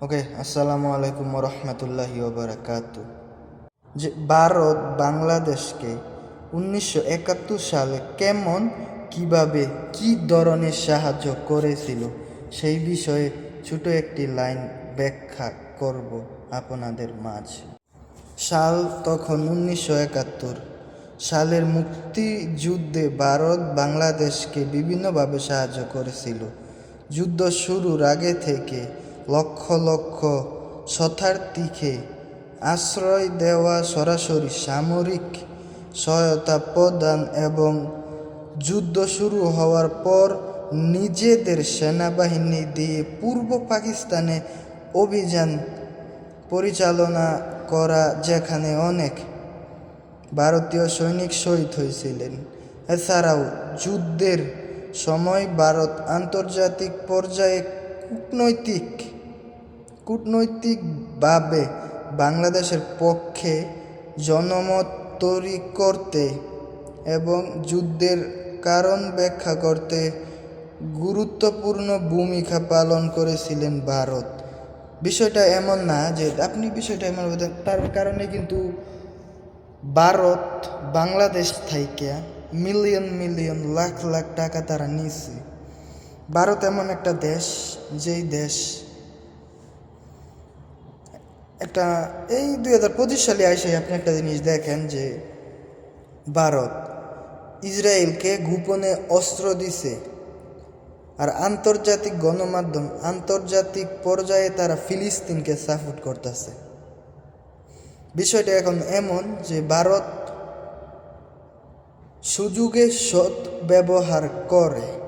ওকে, আসসালামু আলাইকুম রহমতুল্লাহি যে ভারত বাংলাদেশকে উনিশশো একাত্তর সালে কেমন, কীভাবে, কি ধরনের সাহায্য করেছিল, সেই বিষয়ে ছোট একটি লাইন ব্যাখ্যা করব আপনাদের মাঝে। সাল তখন উনিশশো একাত্তর। সালের মুক্তিযুদ্ধে ভারত বাংলাদেশকে বিভিন্নভাবে সাহায্য করেছিল। যুদ্ধ শুরুর আগে থেকে লক্ষ লক্ষ শতার্থীকে আশ্রয় দেওয়া সরাসরি সামরিক সহায়তা প্রদান এবং যুদ্ধ শুরু হওয়ার পর নিজেদের সেনাবাহিনী দিয়ে পূর্ব পাকিস্তানে অভিযান পরিচালনা করা যেখানে অনেক ভারতীয় সৈনিক শহীদ হয়েছিলেন। এছাড়াও যুদ্ধের সময় ভারত আন্তর্জাতিক পর্যায়ে কূটনৈতিক, কূটনৈতিকভাবে বাংলাদেশের পক্ষে জনমত তৈরি করতে এবং যুদ্ধের কারণ ব্যাখ্যা করতে গুরুত্বপূর্ণ ভূমিকা পালন করেছিলেন ভারত। বিষয়টা এমন না যে আপনি বিষয়টা এমন তার কারণে কিন্তু ভারত বাংলাদেশ থেকে মিলিয়ন মিলিয়ন লাখ লাখ টাকা তারা নিছে ভারত এমন একটা দেশ, যেই দেশ একটা, এই দুই হাজার পঁচিশ সালে এসে আপনি একটা জিনিস দেখেন যে ভারত ইসরায়েলকে গোপনে অস্ত্র দিছে আর আন্তর্জাতিক গণমাধ্যম, আন্তর্জাতিক পর্যায়ে তারা ফিলিস্তিনকে সাপোর্ট করতেছে। বিষয়টা এখন এমন যে ভারত সুযোগে সৎ ব্যবহার করে।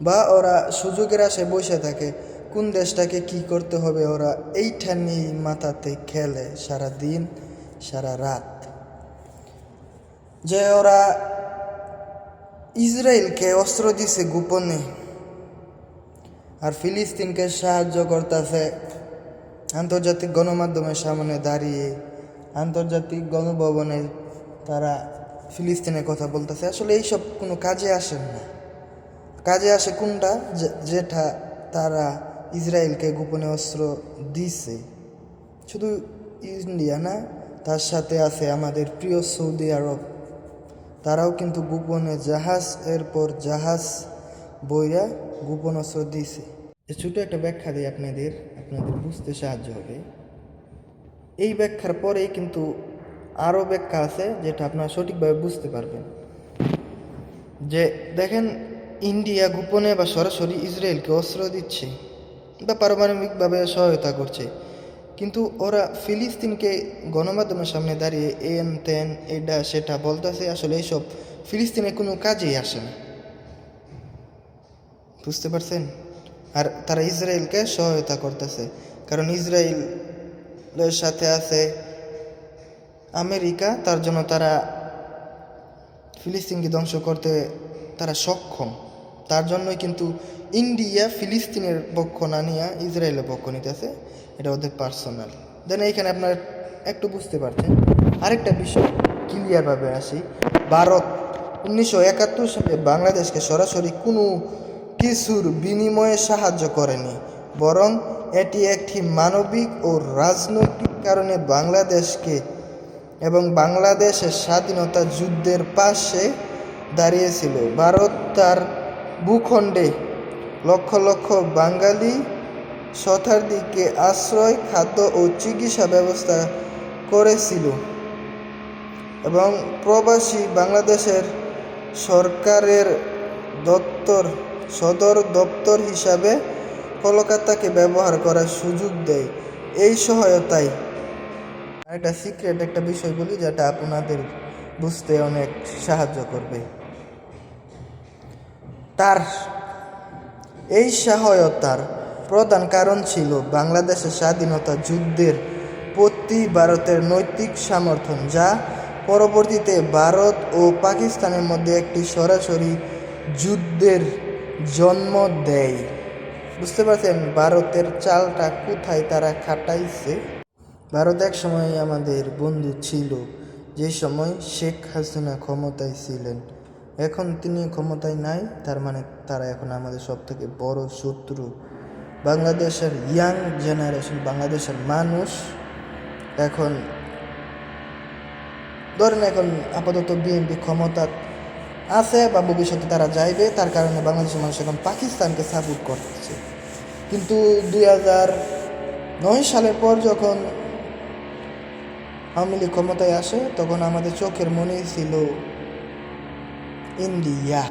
বা ওরা সুযোগের আশায় বসে থাকে, কোন দেশটাকে কি করতে হবে ওরা এইটা নিয়েই মাথাতে খেলে সারা দিন সারা রাত। যে ওরা ইসরায়েলকে অস্ত্র দিছে গোপনে, আর ফিলিস্তিনকে সাহায্য করতেছে আন্তর্জাতিক গণমাধ্যমের সামনে দাঁড়িয়ে, আন্তর্জাতিক গণভবনে তারা ফিলিস্তিনের কথা বলতেছে। আসলে এইসব কোনো কাজে আসেন না। কাজে আসে কোনটা? যেটা তারা ইসরায়েলকে গোপনে অস্ত্র দিছে। শুধু ইন্ডিয়া না, তার সাথে আছে আমাদের প্রিয় সৌদি আরব। তারাও কিন্তু গোপনে জাহাজ, এরপর জাহাজ বইরা গোপন অস্ত্র দিছে। ছোটো একটা ব্যাখ্যা দিই আপনাদের আপনাদের বুঝতে সাহায্য হবে। এই ব্যাখ্যার পরেই কিন্তু আরও ব্যাখ্যা আছে, যেটা আপনারা সঠিকভাবে বুঝতে পারবেন। যে, দেখেন ইন্ডিয়া গোপনে বা সরাসরি ইসরায়েলকে অস্ত্র দিচ্ছে বা পারমাণবিকভাবে সহায়তা করছে। কিন্তু ওরা ফিলিস্তিনকে গণমাধ্যমের সামনে দাঁড়িয়ে এন তেন এটা সেটা বলতেছে, আসলে এইসব ফিলিস্তিনে কোনো কাজেই আসে না। বুঝতে পারছেন? আর তারা ইসরায়েলকে সহায়তা করতেছে। কারণ ইসরায়েলের সাথে আছে আমেরিকা, তার জন্য তারা ফিলিস্তিনকে ধ্বংস করতে তারা সক্ষম। তার জন্যই কিন্তু ইন্ডিয়া ফিলিস্তিনের পক্ষ না নিয়ে ইসরায়েলের পক্ষ নিতেছে। এটা ওদের পার্সোনাল দেন এইখানে আপনারা একটু বুঝতে পারছেন। আরেকটা বিষয় ক্লিয়ারভাবে আসি। ভারত উনিশশো একাত্তর সালে বাংলাদেশকে সরাসরি কোনো কিছুর বিনিময়ে সাহায্য করেনি। বরং এটি একটি মানবিক ও রাজনৈতিক কারণে বাংলাদেশকে এবং বাংলাদেশের স্বাধীনতা যুদ্ধের পাশে দাঁড়িয়েছিল। ভারত তার ভূখণ্ডে লক্ষ লক্ষ বাঙালি শতাব্দীকে আশ্রয়, খাদ্য ও চিকিৎসা ব্যবস্থা করেছিল এবং প্রবাসী বাংলাদেশের সরকারের দপ্তর, সদর দপ্তর হিসাবে কলকাতাকে ব্যবহার করার সুযোগ দেয়। এই সহায়তায় একটা সিক্রেট একটা বিষয় বলি, যেটা আপনাদের বুঝতে অনেক সাহায্য করবে। তার এই সহায়তার প্রধান কারণ ছিল বাংলাদেশের স্বাধীনতা যুদ্ধের প্রতি ভারতের নৈতিক সমর্থন, যা পরবর্তীতে ভারত ও পাকিস্তানের মধ্যে একটি সরাসরি যুদ্ধের জন্ম দেয়। বুঝতে পারছেন ভারতের চালটা কোথায় তারা খাটাইছে? ভারত এক সময় আমাদের বন্ধু ছিল। যে সময় শেখ হাসিনা ক্ষমতায় ছিলেন, এখন তিনি ক্ষমতায় নাই, তার মানে তারা এখন আমাদের সব থেকে বড় শত্রু। বাংলাদেশের ইয়াং জেনারেশন বাংলাদেশের মানুষ এখন, ধরেন এখন আপাতত বিএনপি ক্ষমতা আছে বা ভবিষ্যতে তারা যাইবে, তার কারণে বাংলাদেশের মানুষ এখন পাকিস্তানকে সাপোর্ট করছে। কিন্তু দুই হাজার নয় সালের পর যখন আওয়ামী লীগ ক্ষমতায় আসে তখন আমাদের চোখের মনেই ছিল ইন্ডিয়া।